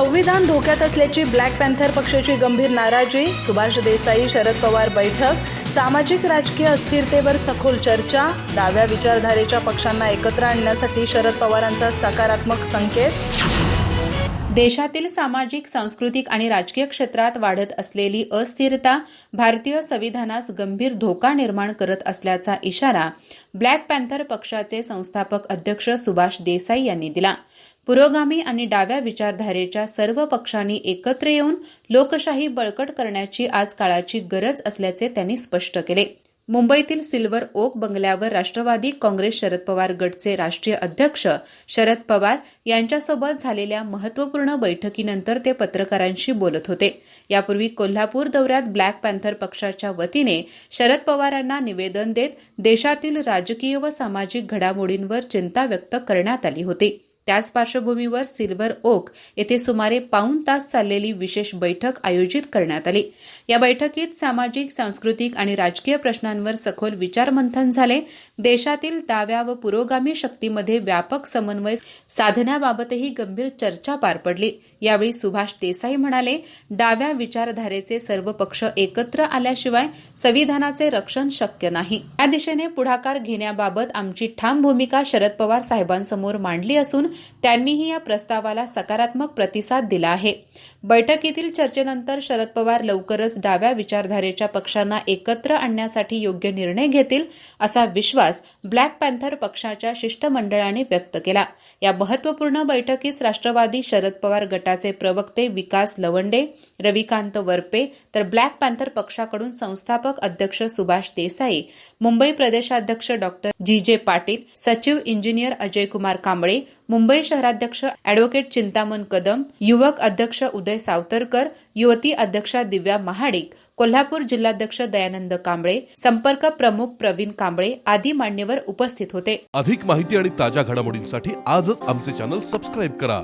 संविधान धोक्यात असल्याची ब्लॅक पॅन्थर पक्षाची गंभीर नाराजी सुभाष देसाई शरद पवार बैठक सामाजिक राजकीय अस्थिरतेवर सखोल चर्चा डाव्या विचारधारेच्या पक्षांना एकत्र आणण्यासाठी शरद पवारांचा सकारात्मक संकेत. देशातील सामाजिक सांस्कृतिक आणि राजकीय क्षेत्रात वाढत असलेली अस्थिरता भारतीय संविधानास गंभीर धोका निर्माण करत असल्याचा इशारा ब्लॅक पॅन्थर पक्षाचे संस्थापक अध्यक्ष सुभाष देसाई यांनी दिला. पुरोगामी आणि डाव्या विचारधारेच्या सर्व पक्षांनी एकत्र येऊन लोकशाही बळकट करण्याची आज काळाची गरज असल्याचे त्यांनी स्पष्ट केले. मुंबईतील सिल्वर ओक बंगल्यावर राष्ट्रवादी काँग्रेस शरद पवार गटचे राष्ट्रीय अध्यक्ष शरद पवार यांच्यासोबत झालेल्या महत्त्वपूर्ण बैठकीनंतर ते पत्रकारांशी बोलत होते. यापूर्वी कोल्हापूर दौऱ्यात ब्लॅक पॅन्थर पक्षाच्या वतीने शरद पवारांना निवेदन देत देशातील राजकीय व सामाजिक घडामोडींवर चिंता व्यक्त करण्यात आली होती. त्याच पार्श्वभूमीवर सिल्वर ओक येथे सुमारे पाऊण तास चाललेली विशेष बैठक आयोजित करण्यात आली. या बैठकीत सामाजिक सांस्कृतिक आणि राजकीय प्रश्नांवर सखोल विचारमंथन झाले. देशातील डाव्या व पुरोगामी शक्तीमध्ये व्यापक समन्वय साधण्याबाबतही गंभीर चर्चा पार पडली. यावेळी सुभाष देसाई म्हणाले डाव्या विचारधारेचे सर्व पक्ष एकत्र आल्याशिवाय संविधानाचे रक्षण शक्य नाही. या दिशेने पुढाकार घेण्याबाबत आमची ठाम भूमिका शरद पवार साहेबांसमोर मांडली असून त्यांनीही या प्रस्तावाला सकारात्मक प्रतिसाद दिला आहे. बैठकीतील चर्चेनंतर शरद पवार लवकरच डाव्या विचारधारेच्या पक्षांना एकत्र आणण्यासाठी योग्य निर्णय घेतील असा विश्वास ब्लॅक पॅन्थर पक्षाच्या शिष्टमंडळाने व्यक्त केला. या महत्त्वपूर्ण बैठकीस राष्ट्रवादी शरद पवार गटाचे प्रवक्ते विकास लवंडे रविकांत वरपे तर ब्लॅक पॅन्थर पक्षाकडून संस्थापक अध्यक्ष सुभाष देसाई मुंबई प्रदेशाध्यक्ष डॉक्टर जी जे पाटील सचिव इंजिनियर अजयकुमार कांबळे मुंबई शहराध्यक्ष अॅडव्होकेट चिंतामण कदम युवक अध्यक्ष उदय सावतरकर युवती अध्यक्षा दिव्या महाडिक कोल्हापूर जिल्हाध्यक्ष दयानंद कांबळे संपर्क प्रमुख प्रवीण कांबळे आदी मान्यवर उपस्थित होते. अधिक माहिती आणि ताज्या घडामोडींसाठी आजच आमचे चॅनल सबस्क्राईब करा.